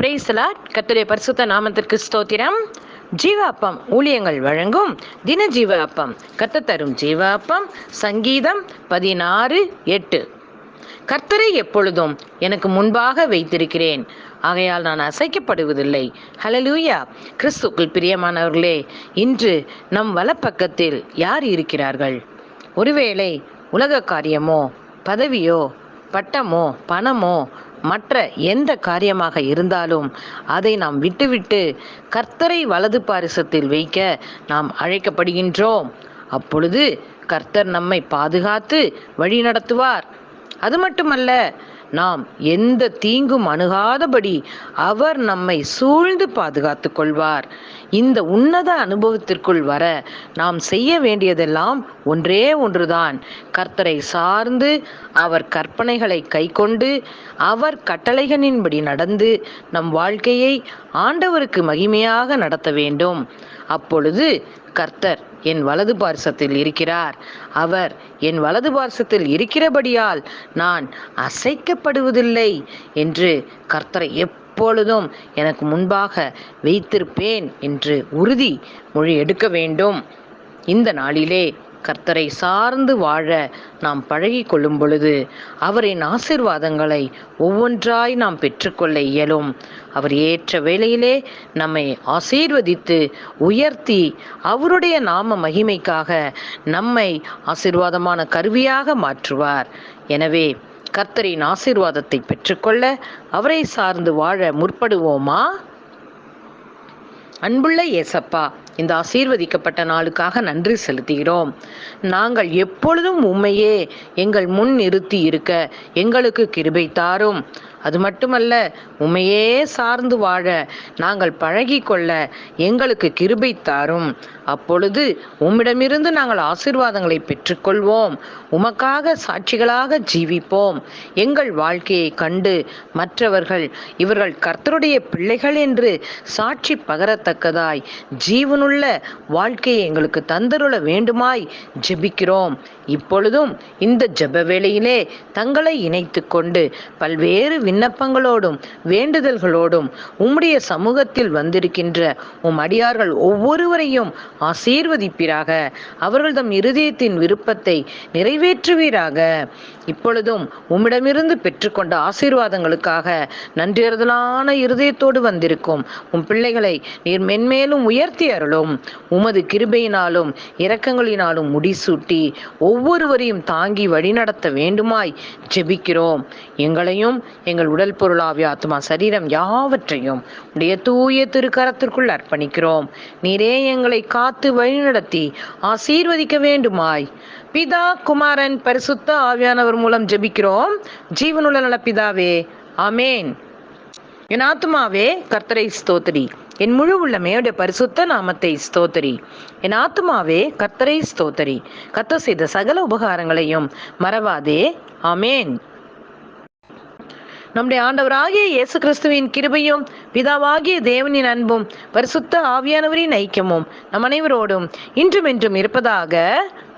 பிரேசலா கத்துடைய பரிசுத்த நாமத்திற்கு ஸ்தோத்திரம். ஜீவ அப்பம் ஊழியங்கள் வழங்கும் தின ஜீவ அப்பம் கத்த தரும் ஜீவ அப்பம் சங்கீதம் பதினாறு எட்டு. கர்த்தரை எப்பொழுதும் எனக்கு முன்பாக வைத்திருக்கிறேன். ஆகையால் நான் அசைக்கப்படுவதில்லை. ஹலலூயா கிறிஸ்துக்குள் பிரியமானவர்களே இன்று நம் வலப்பக்கத்தில் யார் இருக்கிறார்கள்? ஒருவேளை உலக காரியமோ பதவியோ பட்டமோ பணமோ மற்ற எந்த காரியமாக இருந்தாலும் அதை நாம் விட்டுவிட்டு கர்த்தரை வலது பாரிசத்தில் வைக்க நாம் அழைக்கப்படுகின்றோம். அப்பொழுது கர்த்தர் நம்மை பாதுகாத்து வழி நடத்துவார். அது மட்டுமல்ல நாம் எந்த தீங்கும் அணுகாதபடி அவர் நம்மை சூழ்ந்து பாதுகாத்து கொள்வார். இந்த உன்னத அனுபவத்திற்குள் வர நாம் செய்ய வேண்டியதெல்லாம் ஒன்றே ஒன்றுதான். கர்த்தரை சார்ந்து அவர் கற்பனைகளை கைக்கொண்டு அவர் கட்டளைகளின்படி நடந்து நம் வாழ்க்கையை ஆண்டவருக்கு மகிமையாக நடத்த வேண்டும். அப்பொழுது கர்த்தர் என் வலது பார்சத்தில் இருக்கிறார். அவர் என் வலது பார்சத்தில் இருக்கிறபடியால் நான் அசைக்கப்படுவதில்லை என்று கர்த்தரை எப்பொழுதும் எனக்கு முன்பாக வைத்திருப்பேன் என்று உறுதி மொழி எடுக்க வேண்டும். இந்த நாளிலே கர்த்தரை சார்ந்து வாழ நாம் பழகி கொள்ளும் பொழுது அவரின் ஆசிர்வாதங்களை ஒவ்வொன்றாய் நாம் பெற்றுக்கொள்ள இயலும். அவர் ஏற்ற வேளையிலே நம்மை ஆசீர்வதித்து உயர்த்தி அவருடைய நாம மகிமைக்காக நம்மை ஆசீர்வாதமான கருவியாக மாற்றுவார். எனவே கர்த்தரின் ஆசீர்வாதத்தை பெற்றுக்கொள்ள அவரை சார்ந்து வாழ முற்படுவோமா? அன்புள்ள ஏசப்பா இந்த ஆசீர்வதிக்கப்பட்ட நாளுக்காக நன்றி செலுத்துகிறோம். நாங்கள் எப்பொழுதும் உண்மையே எங்கள் முன் நிறுத்தி இருக்க எங்களுக்கு கிருபை தாரும். அது மட்டுமல்ல உண்மையே சார்ந்து வாழ நாங்கள் பழகி கொள்ள எங்களுக்கு கிருபை தாரும். அப்பொழுது உம்மிடமிருந்து நாங்கள் ஆசிர்வாதங்களை பெற்றுக்கொள்வோம். உமக்காக சாட்சிகளாக ஜீவிப்போம். எங்கள் வாழ்க்கையை கண்டு மற்றவர்கள் இவர்கள் கர்த்தருடைய பிள்ளைகள் என்று சாட்சி பகரத்தக்கதாய் ஜீவனுள்ள வாழ்க்கையை எங்களுக்கு தந்தருள வேண்டுமாய் ஜெபிக்கிறோம். இப்பொழுதும் இந்த ஜெப வேளையிலே தங்களை இணைத்து கொண்டு பல்வேறு விண்ணப்பங்களோடும் வேண்டுதல்களோடும் உம்முடைய சமூகத்தில் வந்திருக்கின்ற உம் அடியார்கள் ஒவ்வொருவரையும் ஆசீர்வதிப்பீராக. அவர்கள் தம் இருதயத்தின் விருப்பத்தை நிறைவேற்றுவீராக. இப்பொழுதும் உம்மிடமிருந்து பெற்றுக்கொண்ட ஆசீர்வாதங்களுக்காக நன்றியறுதலான இருதயத்தோடு வந்திருக்கும் உம் பிள்ளைகளை நீர் மென்மேலும் உயர்த்தி அருளும். உமது கிருபையினாலும் இரக்கங்களினாலும் முடிசூட்டி ஒவ்வொருவரையும் தாங்கி வழிநடத்த வேண்டுமாய் ஜெபிக்கிறோம். எங்களையும் எங்கள் உடல் பொருளாவிய ஆத்மா சரீரம் யாவற்றையும் உடைய தூய திருக்கரத்திற்குள் அர்ப்பணிக்கிறோம். நீரே எங்களை காத்து வழிநடத்தி ஆசீர்வதிக்க வேண்டுமாய். பிதா குமாரன் பரிசுத்த ஆவியானவர் மூலம் ஜெபிக்கிறோம். ஜீவனுள்ள நல பிதாவே ஆமேன். என் ஆத்மாவே கர்த்தரை ஸ்தோத்திரி. என் முழு உள்ளமையோட பரிசுத்த நாமத்தை ஸ்தோத்தரி. என் ஆத்மாவே கர்த்தரை ஸ்தோத்தரி. கத்த செய்த சகல உபகாரங்களையும் மறவாதே ஆமேன். நம்முடைய ஆண்டவராகிய இயேசு கிறிஸ்துவின் கிருபையும் பிதாவாகிய தேவனின் அன்பும் பரிசுத்த ஆவியானவரின் ஐக்கியமும் நம் அனைவரோடும் இன்றும் என்றும் இருப்பதாக